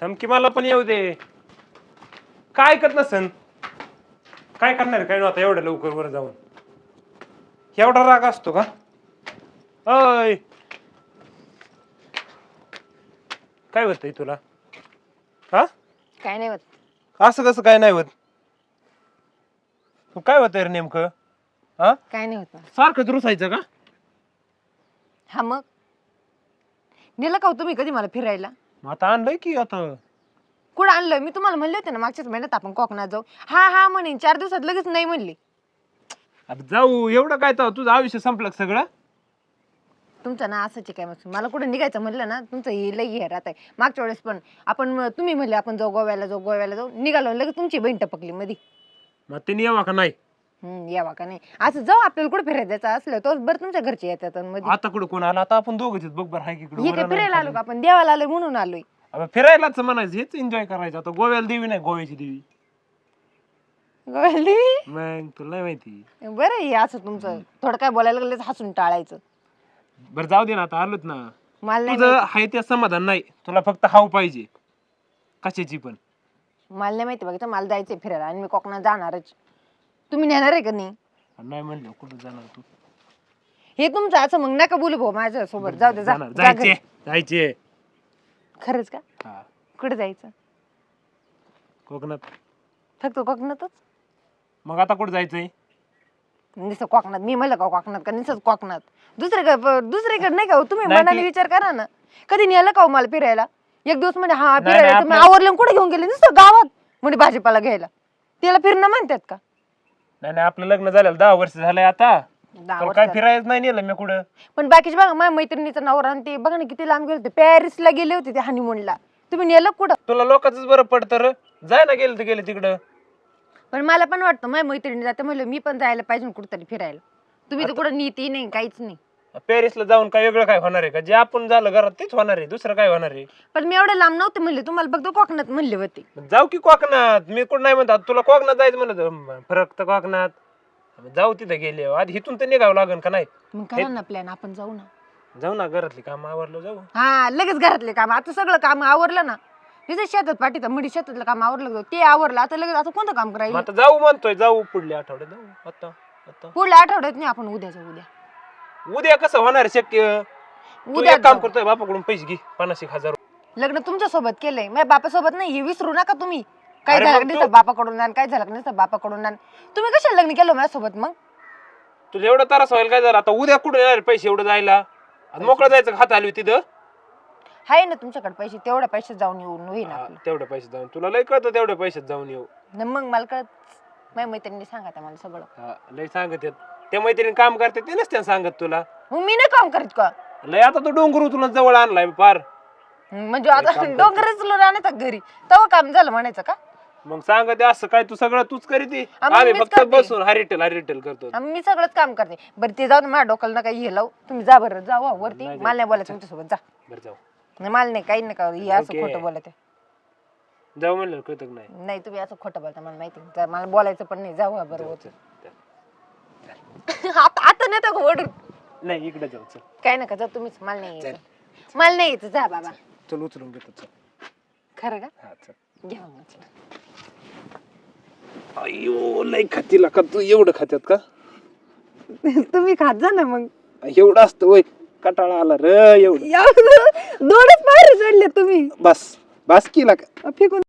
धमकी मला पण येऊ दे. काय ऐकत नसन? काय करणार काय नव्हता एवढ्या लवकर वर जाऊन. एवढा राग असतो का? अय. काय होतंय तुला? हा? काय नाही होत. असं कसं काय नाही होत? तू काय होतंय रे नेमकं? हा? काय नाही होत. सारखं रुसायचं का? हा मग. नेलं का हो तुम्ही कधी मला फिरायला? मग आता आणलंय की आता? कुठं आणलं मी तुम्हाला म्हणले होते ना मागच्याच महिन्यात आपण कोकणात जाऊ. हा हा म्हणे चार दिवसात लगेच नाही म्हणली. आता जाऊ एवढं काय तर तुझं आयुष्य संपलं का सगळं? तुमचं ना असंच आहे काय मग मला कुठं निघायचं म्हणलं ना तुमचं हे लई हे राहत आहे मागच्या वेळेस पण आपण म- तुम्ही म्हणले आपण जाऊ गोव्याला जाऊ गोव्याला जाऊ. निघालो आणि लगेच तुमची बहीण टपकली मध्ये मग त्यांनी यावा का नाही? हम्म यावा का नाही? असं जाऊ आपल्याला कुठे फिरायला जायचं असलं तोच बरं तुमच्या घरचे येतात आणि मध्ये आता कुठं कोण आला? आता आपण दोघंच आहेत, बघ बरं हाय की इकडं वर काय आलं फिरायला आलो. का आपण? देवाला आलोय म्हणून आलोय. अबे, फिरायलाच म्हणायचं हेच एन्जॉय करायचं. आता गोव्याला देवी नाही गोव्याची देवी. देवी? मग तुला नाही माहिती. बरं हे असं तुमचं. थोडं काय बोलायला लागलं तर हसून टाळायचं. बरं जाऊ दे ना आता आलोच ना. मला नाही तुझं हाय ते समाधान नाही. तुला फक्त हाव पाहिजे. कशाची पण. मला नाही माहिती बघा मला जायचंय फिरायला आणि मी कोकणात जाणारच. तुम्ही नेणार आहे का नाही? नाही म्हणलं कुठं जाणार तू? हे तुमचं असं मग नका बोलू भाऊ माझ्या सोबत. जाऊ दे जा. जाणार जा जायचे घरी. जायचे खरंच का? हा. कुठे जायचं? कोकणात. फक्त कोकणातच? मग आता कुठं जायचंय? नुसतं कोकणात. मी म्हणलं का कोकणात? का नुसतं कोकणात? दुसरीकडे दुसरीकडे नाही का हो? तुम्ही नाही मनाने ती- विचार करा ना. कधी नेलं का हो मला फिरायला? एक दिवस म्हणजे हा नाही, फिरायला. तुम्ही आपलं- आवरलं कुठे घेऊन गेले? नुसतं गावात. म्हणजे भाजीपाला घ्यायला. त्याला फिरणं म्हणतात का? नाही नाही आपलं लग्न झालं दहा वर्ष झालंय आता. दहा तुला काय वर्षात. फिरायचं नाही नेलं मी कुठं. पण बाकीचे बघा माझ्या मैत्रिणीचं नवरा आणि ते बघा ना किती लांब गेले होते. पॅरिसला गेले होते ते हनीमूनला तुम्ही नेलं कुठं? तुला लोकांच बरं पडतं र. जाय ना गेलं तर गेलं तिकडं. पण मला पण वाटतं माझ्या मैत्रिणी जाते म्हणलं मी पण जायला पाहिजे कुठेतरी फिरायला. तुम्ही तर कुठं नीती नाही काहीच नाही. पॅरिसला जाऊन काय वेगळं काय होणार आहे का? जे आपण झालं घरात तेच होणार आहे दुसरं काय होणार आहे? पण मी एवढं लांब नव्हते म्हणले तुम्हाला फक्त कोकणात म्हणले होते. जाऊ की कोकणात. मी कुठं नाही म्हणतात तुला कोकणात जायचं म्हणत. फरक तर कोकणात. जाऊ तिथं गेले. आधी इथून तर निघावं लागेल का नाही? मग करा ना प्लॅन आपण जाऊ ना. जाऊ ना घरातली काम आवरलं जाऊ. हा लगेच घरातले काम. आता सगळं काम आवरलं ना. तिथे शेतात पाठीत म्हणजे शेतातलं काम आवरलं होतं. ते आवरलं. आता लगेच आता कोणतं काम मग करायचं आता जाऊ म्हणतोय जाऊ पुढल्या आठवड्यात जाऊ. आता आता. पुढल्या आठवड्यात नाही आपण उद्या जाऊ उद्या. उद्या कसं होणार शक्य? तू उद्या एक काम जाऊ. करतोय बापाकडून पैसे घे पन्नास एक हजार लग्न तुमच्यासोबत केलंय. माझ्या बापासोबत नाही हे विसरू नका तुम्ही. काय अरे झालं मग तू- बापाकडून आण काय झालं नुसतं बापाकडून आण तुम्ही कशाला लग्न केलं माझ्यासोबत मग? तुला एवढं त्रास होईल काय झालं? आता उद्या कुठे येणार पैसे एवढं जायला? आणि मोकळं जायचं हात आली तिथं? आहे ना तुमच्याकडे पैसे तेवढ्या पैसे जाऊन येऊन होईन हा, आपलं. तेवढे पैसे जाऊन. तुला लय कळतं तेवढे पैशात जाऊन येऊ. न मग मला कळत माझ्या मैत्रिणी सांगा त्या मला सगळं. हा, लय सांगत त्या मैत्रिणी काम करते ते नसते सांगत तुला. मग मी नाही काम करीत का? लय आता तो डोंगर तुला जवळ आणलाय पार. म्हणजे आता. डोंगरच राहण्याचा घरी? तेव्हा काम झालं म्हणायचं का? मग सांगत असं काय तू सगळं तूच करीती. हा, आम्ही मीच फक्त करते. बसून हरिटेल हरिटेल करतो. आणि मी सगळंच काम करते. बरं ते जाऊ दे, माझ्या डोक्याला नका हे लावू. तुम्ही जा बरं जा वा, वरती. नाही मला नाही बोलायचं तुमच्यासोबत जा. बरं जाऊ. नाही मला नाही काही नाही का हे असं Okay. खोटं बोलत जाऊ म्हणलं कळत नाही? नाही तुम्ही असं खोटं बोलता मला माहिती जा, मला बोलायचं पण नाही. जाऊ बरं जाऊ, वरती. चल, आता आता नाही तर ओढून. नाही इकडे जाऊ चल. काय नका जा तुम्हीच मला नाही यायचं. मला नाही यायचं जा बाबा. चल उचलून घेतो चल. खरं का? हा चल. घ्या मग उचलून. अयो लय खातीला का तू एवढं खात्यात का? तुम्ही खात जा ना मग. एवढं असतं वय कटाळा आला र एवढं. दोनच बाहेर चढले तुम्ही. बस बस केला का फेकून